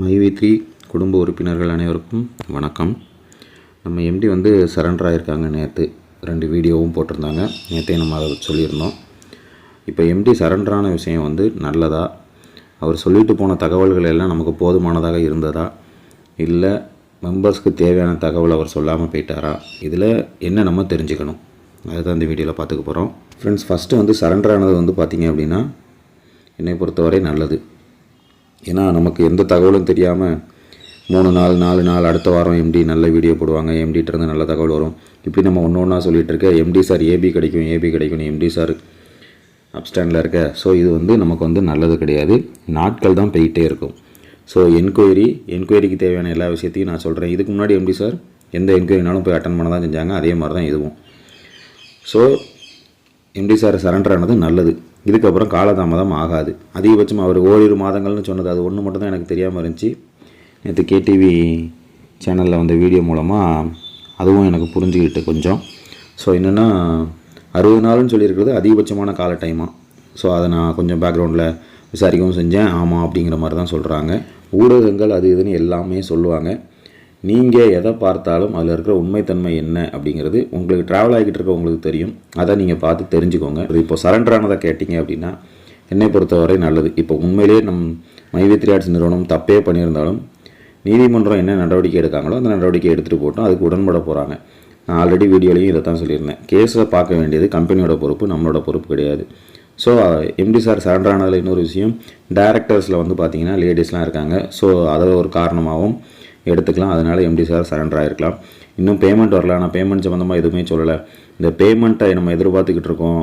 மைவித்ரி குடும்ப உறுப்பினர்கள் அனைவருக்கும் வணக்கம். நம்ம எம்டி வந்து சரண்டர் ஆகியிருக்காங்க நேற்று ரெண்டு வீடியோவும் போட்டிருந்தாங்க. நேற்றே நம்ம அதை சொல்லியிருந்தோம். இப்போ எம்டி சரண்டரான விஷயம் வந்து நல்லதா? அவர் சொல்லிட்டு போன தகவல்கள் எல்லாம் நமக்கு போதுமானதாக இருந்ததா? இல்லை மெம்பர்ஸ்க்கு தேவையான தகவல் அவர் சொல்லாமல் போயிட்டாரா? இதில் என்ன நம்ம தெரிஞ்சுக்கணும்? அதுதான் இந்த வீடியோவில் பார்த்துக்க போகிறோம். ஃப்ரெண்ட்ஸ் ஃபஸ்ட்டு வந்து சரண்டர் ஆனது வந்து பார்த்திங்க அப்படின்னா என்னை பொறுத்தவரை நல்லது. ஏன்னா நமக்கு எந்த தகவலும் தெரியாமல் மூணு நாள் நாலு நாள் அடுத்த வாரம் எம்டி நல்ல வீடியோ போடுவாங்க. எம்டிகிட்டருந்து நல்ல தகவல் வரும். இப்படி நம்ம ஒன்று ஒன்றா சொல்லிகிட்டு இருக்க எம்டி சார் ஏபி கிடைக்கும் ஏபி கிடைக்கும் எம்டி சார் அப்டாண்டில் இருக்க. ஸோ இது வந்து நமக்கு வந்து நல்லது கிடையாது. நாட்கள் தான் போயிட்டே இருக்கும். ஸோ என்கொயரி என்கொயரிக்கு தேவையான எல்லா விஷயத்தையும் நான் சொல்கிறேன் இதுக்கு முன்னாடி எம்டி சார் எந்த என்கொயரினாலும் போய் அட்டன் பண்ண தான் செஞ்சாங்க. அதே மாதிரி தான் இதுவும் ஸோ எம்டி சார் சரண்டர் ஆனது நல்லது. இதுக்கப்புறம் காலதாமதம் ஆகாது. அதிகபட்சம் அவர் ஓரிரு மாதங்கள்னு சொன்னது அது ஒன்று மட்டும் தான் எனக்கு தெரியாமல் இருந்துச்சு. நேற்று கேடிவி சேனலில் வந்த வீடியோ மூலமாக அதுவும் எனக்கு புரிஞ்சுக்கிட்டு கொஞ்சம். ஸோ என்னென்னா அறுபது நாள்னு சொல்லியிருக்கிறது அதிகபட்சமான கால டைமாக ஸோ அதை நான் கொஞ்சம் பேக்ரவுண்டில் விசாரிக்கவும் செஞ்சேன். ஆமாம் அப்படிங்கிற மாதிரி தான் சொல்கிறாங்க ஊடகங்கள் அது இதுன்னு எல்லாமே சொல்லுவாங்க. நீங்கள் எதை பார்த்தாலும் அதில் இருக்கிற உண்மைத்தன்மை என்ன அப்படிங்கிறது உங்களுக்கு ட்ராவல் ஆகிக்கிட்டு இருக்க உங்களுக்கு தெரியும். அதை நீங்கள் பார்த்து தெரிஞ்சுக்கோங்க. இப்போ சரண்டர் ஆனதை கேட்டிங்க அப்படின்னா என்னை பொறுத்தவரை நல்லது. இப்போ உண்மையிலேயே நம் மைவேத்ரி ஆர்ட்ஸ் நிறுவனம் தப்பே பண்ணியிருந்தாலும் நீதிமன்றம் என்ன நடவடிக்கை எடுக்காங்களோ அந்த நடவடிக்கை எடுத்துகிட்டு போட்டோம் அதுக்கு உடன்பட போகிறாங்க நான் ஆல்ரெடி வீடியோலையும் இதை தான் சொல்லியிருந்தேன். கேஸை பார்க்க வேண்டியது கம்பெனியோட பொறுப்பு நம்மளோட பொறுப்பு கிடையாது. ஸோ எம்டி சார் சரண்டர் ஆனதில் இன்னொரு விஷயம் டேரக்டர்ஸில் வந்து பார்த்தீங்கன்னா லேடிஸ்லாம் இருக்காங்க. ஸோ அதை ஒரு காரணமாகவும் எடுத்துக்கலாம். அதனால் எம்டி சார் சரண்டர் ஆகிருக்கலாம் இன்னும் பேமெண்ட் வரல. ஆனால் பேமெண்ட் சம்மந்தமாக எதுவுமே சொல்லலை. இந்த பேமெண்ட்டை நம்ம எதிர்பார்த்துக்கிட்டு இருக்கோம்.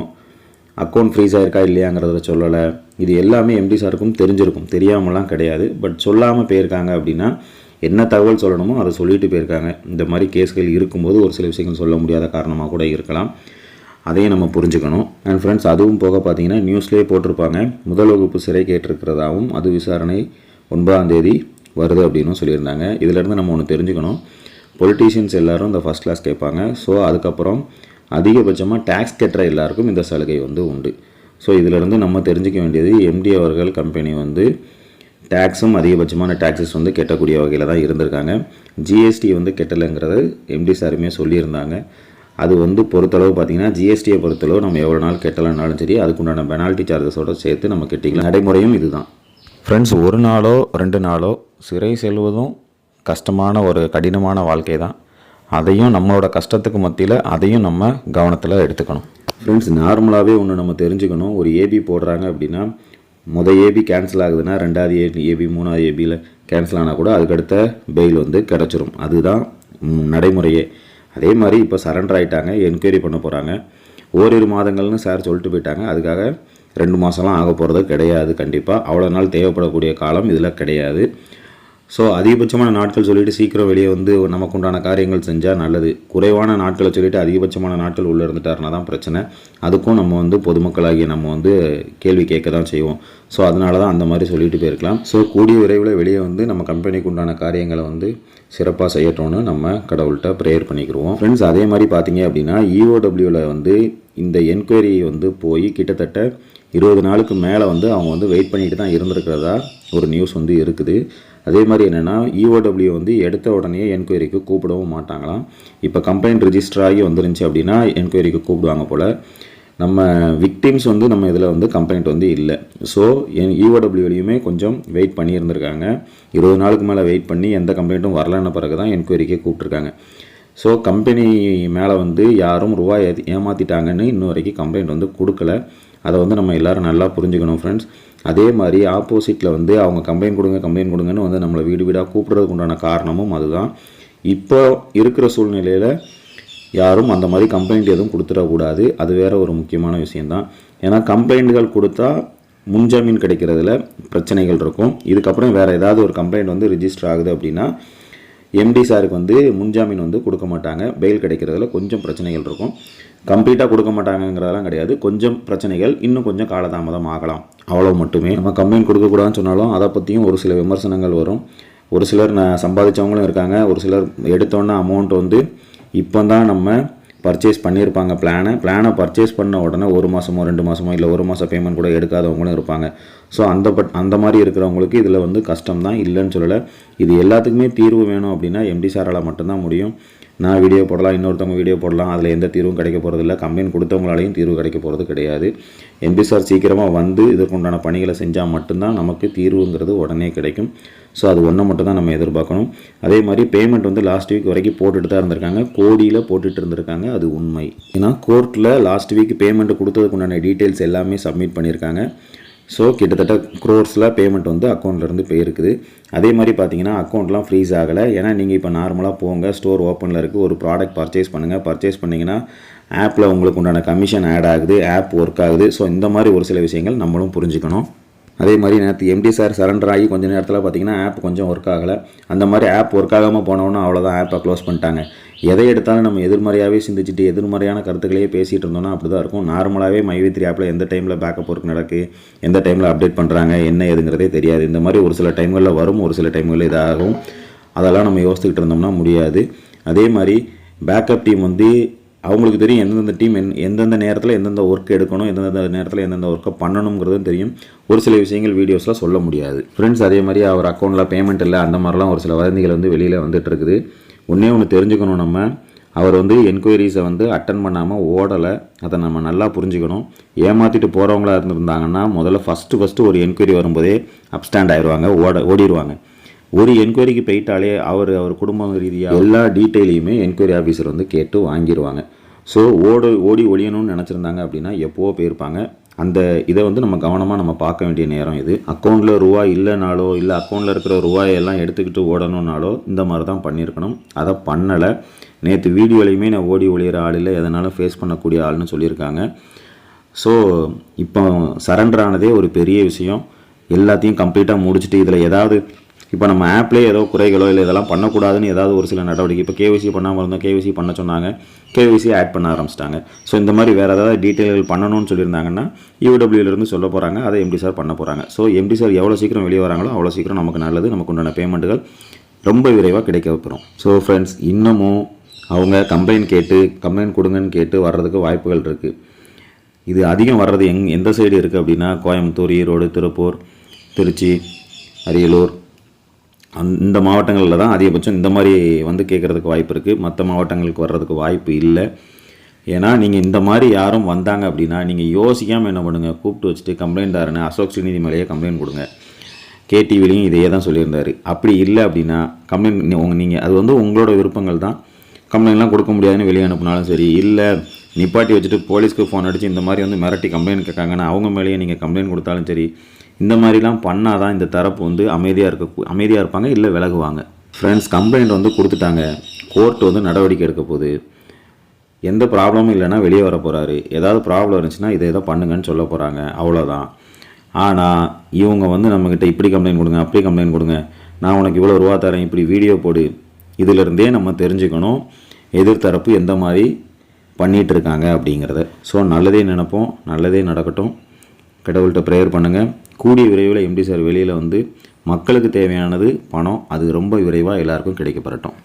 அக்கௌண்ட் ஃப்ரீஸ் ஆயிருக்கா இல்லையாங்கிறத சொல்லலை. இது எல்லாமே எம்டி சாருக்கும் தெரிஞ்சிருக்கும். தெரியாமலாம் கிடையாது. பட் சொல்லாமல் போயிருக்காங்க அப்படின்னா என்ன தகவல் சொல்லணுமோ அதை சொல்லிட்டு போயிருக்காங்க. இந்த மாதிரி கேஸ்கள் இருக்கும்போது ஒரு சில விஷயங்கள் சொல்ல முடியாத காரணமாக கூட இருக்கலாம். அதையும் நம்ம புரிஞ்சுக்கணும். அண்ட் ஃப்ரெண்ட்ஸ் அதுவும் போக பார்த்தீங்கன்னா நியூஸ்லேயே போட்டிருப்பாங்க. முதல் வகுப்பு சிறை கேட்டிருக்கிறதாவும் அது விசாரணை ஒன்பதாம் தேதி வருது அப்படின்னு சொல்லியிருந்தாங்க. இதிலேருந்து நம்ம ஒன்று தெரிஞ்சுக்கணும். பொலிட்டீஷியன்ஸ் எல்லோரும் இந்த ஃபஸ்ட் கிளாஸ் கேட்பாங்க. ஸோ அதுக்கப்புறம் அதிகபட்சமாக டேக்ஸ் கட்டுற எல்லாருக்கும் இந்த சலுகை வந்து உண்டு. ஸோ இதிலிருந்து நம்ம தெரிஞ்சுக்க வேண்டியது எம்டி அவர்கள் கம்பெனி வந்து டேக்ஸும் அதிகபட்சமான டேக்ஸஸ் வந்து கெட்டக்கூடிய வகையில் தான் இருந்திருக்காங்க. ஜிஎஸ்டி வந்து கெட்டலைங்கிறது எம்டி சாருமே சொல்லியிருந்தாங்க. அது வந்து பொறுத்தளவு பார்த்தீங்கன்னா ஜிஎஸ்டியை பொறுத்தளவு நம்ம எவ்வளோ நாள் கெட்டலைனாலும் சரி அதுக்குண்டான பெனால்ட்டி சார்ஜஸோடு சேர்த்து நம்ம கெட்டிக்கலாம். நடைமுறையும் இதுதான். ஃப்ரெண்ட்ஸ் ஒரு நாளோ ரெண்டு நாளோ சிறை செல்வதும் கஷ்டமான ஒரு கடினமான வாழ்க்கை தான் அதையும் நம்மளோட கஷ்டத்துக்கு மத்தியில் அதையும் நம்ம கவனத்தில் எடுத்துக்கணும். ஃப்ரெண்ட்ஸ் நார்மலாகவே ஒன்று நம்ம தெரிஞ்சுக்கணும். ஒரு ஏபி போடுறாங்க அப்படின்னா முத ஏபி கேன்சல் ஆகுதுன்னா ரெண்டாவது ஏபி ஏபி மூணாவது ஏபியில் கேன்சல் ஆனால் கூட அதுக்கடுத்த பெயில் வந்து கிடச்சிரும். அதுதான் நடைமுறையே. அதே மாதிரி இப்போ சரண்டர் ஆகிட்டாங்க என்கொயரி பண்ண போகிறாங்க ஓரிரு மாதங்கள்னு சார் சொல்லிட்டு போயிட்டாங்க. அதுக்காக ரெண்டு மாதம்லாம் ஆக போகிறது கிடையாது கண்டிப்பாக அவ்வளோ நாள் தேவைப்படக்கூடிய காலம் இதில் கிடையாது. ஸோ அதிகபட்சமான நாட்கள் சொல்லிட்டு சீக்கிரம் வெளியே வந்து நமக்கு உண்டான காரியங்கள் செஞ்சால் நல்லது. குறைவான நாட்களை சொல்லிட்டு அதிகபட்சமான நாட்கள் உள்ளே இருந்துட்டாருனா தான் பிரச்சனை. அதுக்கும் நம்ம வந்து பொதுமக்களாகிய நம்ம வந்து கேள்வி கேட்க தான் செய்வோம். ஸோ அதனால தான் அந்த மாதிரி சொல்லிட்டு போயிருக்கலாம். ஸோ கூடிய விரைவில் வெளியே வந்து நம்ம கம்பெனிக்கு உண்டான காரியங்களை வந்து சிறப்பாக செய்யட்டோன்னு நம்ம கடவுள்கிட்ட ப்ரேயர் பண்ணிக்கிறோம் ஃப்ரெண்ட்ஸ் அதே மாதிரி பார்த்தீங்க அப்படின்னா இஓடபிள்யூவில் வந்து இந்த என்கொயரி வந்து போய் கிட்டத்தட்ட இருபது நாளுக்கு மேலே வந்து அவங்க வந்து வெயிட் பண்ணிட்டு தான் இருந்திருக்கிறதா ஒரு நியூஸ் வந்து இருக்குது. அதே மாதிரி என்னென்னா இஓடபிள்யூ வந்து எடுத்த உடனே என்கொயரிக்கு கூப்பிடவும் மாட்டாங்களாம். இப்போ கம்ப்ளைண்ட் ரிஜிஸ்டர் ஆகி வந்துருந்துச்சு அப்படின்னா என்கொயரிக்கு கூப்பிடுவாங்க போல். நம்ம விக்டிம்ஸ் வந்து நம்ம இதில் வந்து கம்ப்ளைண்ட் வந்து இல்லை. ஸோ என் இஓடபிள்யூலையுமே கொஞ்சம் வெயிட் பண்ணியிருந்திருக்காங்க. இருபது நாளுக்கு மேலே வெயிட் பண்ணி எந்த கம்ப்ளைண்ட்டும் வரலான பிறகு தான் என்கொயரிக்கே கூப்பிட்ருக்காங்க ஸோ கம்பெனி மேலே வந்து யாரும் ரூபாய் ஏமாற்றிட்டாங்கன்னு இன்னும் வரைக்கும் கம்ப்ளைண்ட் வந்து கொடுக்கல. அதை வந்து நம்ம எல்லாரும் நல்லா புரிஞ்சுக்கணும் ஃப்ரெண்ட்ஸ் அதே மாதிரி ஆப்போசிட்டில் வந்து அவங்க கம்ப்ளைண்ட் கொடுங்க கம்ப்ளைண்ட் கொடுங்கன்னு வந்து நம்மளை வீடு வீடாக கூப்பிட்றதுக்கு உண்டான காரணமும் அதுதான். இப்போ இருக்கிற சூழ்நிலையில் யாரும் அந்த மாதிரி கம்ப்ளைண்ட் எதுவும் கொடுத்துடக்கூடாது அது வேற ஒரு முக்கியமான விஷயந்தான் ஏன்னா கம்ப்ளைண்ட்கள் கொடுத்தா முன்ஜாமீன் கிடைக்கிறதுல பிரச்சனைகள் இருக்கும். இதுக்கப்புறம் வேறு ஏதாவது ஒரு கம்ப்ளைண்ட் வந்து ரிஜிஸ்டர் ஆகுது அப்படின்னா எம்டி சாருக்கு வந்து முன்ஜாமீன் வந்து கொடுக்க மாட்டாங்க. பெயில் கிடைக்கிறதுல கொஞ்சம் பிரச்சனைகள் இருக்கும். கம்ப்ளீட்டாக கொடுக்க மாட்டாங்கங்கிறதெல்லாம் கிடையாது. கொஞ்சம் பிரச்சனைகள் இன்னும் கொஞ்சம் காலதாமதம் ஆகலாம். அவ்வளோ மட்டுமே. நம்ம கம்ப்ளைண்ட் கொடுக்கக்கூடாதுன்னு சொன்னாலும் அதை பற்றியும் ஒரு சில விமர்சனங்கள் வரும். ஒரு சிலர் நான் சம்பாதிச்சவங்களும் இருக்காங்க. ஒரு சிலர் எடுத்தோன்னே அமௌண்ட் வந்து இப்போ தான் நம்ம பர்ச்சேஸ் பண்ணியிருப்பாங்க பிளானை பிளானை பர்ச்சேஸ் பண்ண உடனே ஒரு மாதமோ ரெண்டு மாதமோ இல்லை ஒரு மாதம் பேமெண்ட் கூட எடுக்காதவங்களும் இருப்பாங்க. ஸோ அந்த பட் அந்த மாதிரி இருக்கிறவங்களுக்கு இதில் வந்து கஷ்டம் தான் இல்லைன்னு சொல்லலை. இது எல்லாத்துக்குமே தீர்வு வேணும் அப்படின்னா எம்டி சாரால் மட்டும்தான் முடியும். நான் வீடியோ போடலாம் இன்னொருத்தவங்க வீடியோ போடலாம் அதில் எந்த தீர்வும் கிடைக்க போகிறதில்ல கம்பெனி கொடுத்தவங்களாலையும் தீர்வு கிடைக்க போகிறது கிடையாது. எம்பி சார் சீக்கிரமாக வந்து இதற்குண்டான பணிகளை செஞ்சால் மட்டும்தான் நமக்கு தீர்வுங்கிறது உடனே கிடைக்கும். ஸோ அது ஒன்றை மட்டும் தான் நம்ம எதிர்பார்க்கணும். அதே மாதிரி பேமெண்ட் வந்து லாஸ்ட் வீக் வரைக்கும் போட்டுட்டு தான் இருந்திருக்காங்க. கோடியில் போட்டுட்டு இருந்திருக்காங்க. அது உண்மை. ஏன்னா கோர்ட்டில் லாஸ்ட் வீக் பேமெண்ட் கொடுத்ததுக்குண்டான டீட்டெயில்ஸ் எல்லாமே சப்மிட் பண்ணியிருக்காங்க. ஸோ கிட்டத்தட்ட க்ரோர்ஸில் பேமெண்ட் வந்து அக்கௌண்ட்லேருந்து போயிருக்குது. அதே மாதிரி பார்த்தீங்கன்னா அக்கௌண்ட்லாம் ஃப்ரீஸ் ஆகலை. ஏன்னா நீங்கள் இப்போ நார்மலாக போங்க ஸ்டோர் ஓப்பனில் இருக்குது ஒரு ப்ராடக்ட் பர்ச்சேஸ் பண்ணுங்கள் பர்ச்சேஸ் பண்ணிங்கன்னா ஆப்பில் உங்களுக்கு உண்டான கமிஷன் ஆட் ஆகுது ஆப் ஒர்க் ஆகுது. ஸோ இந்த மாதிரி ஒரு சில விஷயங்கள் நம்மளும் புரிஞ்சுக்கணும். அதே மாதிரி நேற்று எம்டி சார் சரண்டர் ஆகி கொஞ்சம் நேரத்தில் பார்த்தீங்கன்னா ஆப் கொஞ்சம் ஒர்க் ஆகலை. அந்த மாதிரி ஆப் ஒர்க் ஆகாமல் போனோன்னா அவ்வளோதான் ஆப்பை க்ளோஸ் பண்ணிட்டாங்க. எதை எடுத்தாலும் நம்ம எதிர்மறையாகவே சிந்திச்சுட்டு எதிர்மறையான கருத்துக்களையே பேசிகிட்டு இருந்தோம்னா அப்படி தான் இருக்கும் நார்மலாகவே மைவித்ரி ஆப்பில் எந்த டைமில் பேக்கப் ஒர்க் நடக்கு எந்த டைமில் அப்டேட் பண்ணுறாங்க என்ன எதுங்கிறதே தெரியாது. இந்த மாதிரி ஒரு சில டைம்களில் வரும் ஒரு சில டைம்களில் இதாகும். அதெல்லாம் நம்ம யோசிச்சுக்கிட்டு இருந்தோம்னா முடியாது. அதே மாதிரி பேக்கப் டீம் வந்து அவங்களுக்கு தெரியும் எந்தெந்த டீம் எந் எந்தெந்த நேரத்தில் எந்தெந்த ஒர்க் எடுக்கணும் எந்தெந்த நேரத்தில் எந்தெந்த ஒர்க்கை பண்ணணுங்கிறதும் தெரியும். ஒரு சில விஷயங்கள் வீடியோஸில் சொல்ல முடியாது. ஃப்ரெண்ட்ஸ் அதே மாதிரி அவர் அக்கௌண்ட்டில் பேமெண்ட் இல்லை அந்த மாதிரிலாம் ஒரு சில வதந்திகள் வந்து வெளியில் வந்துட்டு இருக்குது. ஒன்றே ஒன்று தெரிஞ்சுக்கணும் நம்ம. அவர் வந்து என்கொயரிஸை வந்து அட்டன் பண்ணாமல் ஓடலை. அதை நம்ம நல்லா புரிஞ்சுக்கணும். ஏமாற்றிட்டு போகிறவங்களா இருந்திருந்தாங்கன்னா முதல்ல ஃபஸ்ட்டு ஃபஸ்ட்டு ஒரு என்கொயரி வரும்போதே அப்ஸ்டாண்ட் ஆயிடுவாங்க ஓட ஓடிடுவாங்க ஒரு என்கொயரிக்கு போயிட்டாலே அவர் அவர் குடும்பம் ரீதியாக எல்லா டீட்டெயிலையுமே என்கொயரி ஆஃபீஸர் வந்து கேட்டு வாங்கிடுவாங்க ஸோ ஓடு ஓடி ஒழியணும்னு நினச்சிருந்தாங்க அப்படின்னா எப்போவோ போயிருப்பாங்க. அந்த இதை வந்து நம்ம கவனமாக நம்ம பார்க்க வேண்டிய நேரம் இது. அக்கௌண்ட்டில் ரூபா இல்லைனாலோ இல்லை அக்கௌண்ட்டில் இருக்கிற ரூபாயெல்லாம் எடுத்துக்கிட்டு ஓடணும்னாலோ இந்த மாதிரி தான் பண்ணியிருக்கணும். அதை பண்ணலை. நேற்று வீடியோலையுமே நான் ஓடி ஒழியிற ஆள் இல்லை. எதனாலும் ஃபேஸ் பண்ணக்கூடிய ஆள்னு சொல்லியிருக்காங்க. ஸோ இப்போ சரண்டர் ஆனதே ஒரு பெரிய விஷயம். எல்லாத்தையும் கம்ப்ளீட்டாக முடிச்சுட்டு இதில் ஏதாவது இப்போ நம்ம ஆப்லேயே ஏதோ குறைகளோ இல்லை இதெல்லாம் பண்ணக்கூடாதுன்னு ஏதாவது ஒரு சில நடவடிக்கை. இப்போ கேவிசி பண்ணாமல் இருந்தோம். கேவிசி பண்ண சொன்னாங்க. கேவிசி ஆட் பண்ண ஆரம்பிச்சிட்டாங்க. ஸோ இந்த மாதிரி வேறு ஏதாவது டீட்டெயில்கள் பண்ணணும்னு சொல்லியிருந்தாங்கன்னா யூடபிள்யூலேருந்து சொல்ல போகிறாங்க அதை எம்டி சார் பண்ண போகிறாங்க ஸோ எம்டி சார் எவ்வளோ சீக்கிரம் வெளியே வராங்களோ அவ்வளோ சீக்கிரம் நமக்கு நல்லது. நமக்கு உண்டான பேமெண்ட்டுகள் ரொம்ப விரைவாக கிடைக்க வைக்கிறோம் ஸோ ஃப்ரெண்ட்ஸ் இன்னமும் அவங்க கம்ப்ளைண்ட் கேட்டு கம்ப்ளைண்ட் கொடுங்கன்னு கேட்டு வர்றதுக்கு வாய்ப்புகள் இருக்குது இது அதிகம் வர்றது எங் எந்த சைடு இருக்குது அப்படின்னா கோயம்புத்தூர் ஈரோடு திருப்பூர் திருச்சி அரியலூர் அந் இந்த மாவட்டங்களில் தான் அதிகபட்சம் இந்த மாதிரி வந்து கேட்குறதுக்கு வாய்ப்பு இருக்குது மற்ற மாவட்டங்களுக்கு வர்றதுக்கு வாய்ப்பு இல்லை. ஏன்னா நீங்கள் இந்த மாதிரி யாரும் வந்தாங்க அப்படின்னா நீங்கள் யோசிக்காமல் என்ன பண்ணுங்கள் கூப்பிட்டு வச்சுட்டு கம்ப்ளைண்ட் தாருன்னு அசோக் ஸ்ரீநிதி மேலேயே கம்ப்ளைண்ட் கொடுங்க. கேடிவிலையும் இதையே தான் சொல்லியிருந்தார். அப்படி இல்லை அப்படின்னா கம்ப்ளைண்ட் உங்கள் நீங்கள் அது வந்து உங்களோட விருப்பங்கள் தான். கம்ப்ளைண்ட்லாம் கொடுக்க முடியாதுன்னு வெளியே அனுப்புனாலும் சரி இல்லை நிப்பாட்டி வச்சுட்டு போலீஸ்க்கு ஃபோன் அடித்து இந்த மாதிரி வந்து மிரட்டி கம்ப்ளைண்ட் கேட்காங்கன்னா அவங்க மேலேயே நீங்கள் கம்ப்ளைண்ட் கொடுத்தாலும் சரி இந்த மாதிரிலாம் பண்ணால் தான் இந்த தரப்பு வந்து அமைதியாக இருக்க அமைதியாக இருப்பாங்க இல்லை விலகுவாங்க. ஃப்ரெண்ட்ஸ் கம்ப்ளைண்ட் வந்து கொடுத்துட்டாங்க. கோர்ட் வந்து நடவடிக்கை எடுக்க போகுது. எந்த ப்ராப்ளமும் இல்லைன்னா வெளியே வர போகிறாரு ஏதாவது ப்ராப்ளம் இருந்துச்சுன்னா இதை எதோ பண்ணுங்கன்னு சொல்ல போகிறாங்க அவ்வளோதான் ஆனால் இவங்க வந்து நம்மக்கிட்ட இப்படி கம்ப்ளைண்ட் கொடுங்க அப்படி கம்ப்ளைண்ட் கொடுங்க. நான் உனக்கு இவ்வளோ ரூபா தரேன் இப்படி வீடியோ போடு. இதிலிருந்தே நம்ம தெரிஞ்சுக்கணும் எதிர்த்தரப்பு எந்த மாதிரி பண்ணிகிட்ருக்காங்க அப்படிங்கிறத. ஸோ நல்லதே நினைப்போம் நல்லதே நடக்கட்டும். கடவுள்கிட்ட ப்ரேயர் பண்ணுங்கள் கூடிய விரைவில் எம்டி சார் வெளியில் வந்து மக்களுக்கு தேவையானது பணம் அது ரொம்ப விரைவாக எல்லாருக்கும் கிடைக்கப்படட்டும்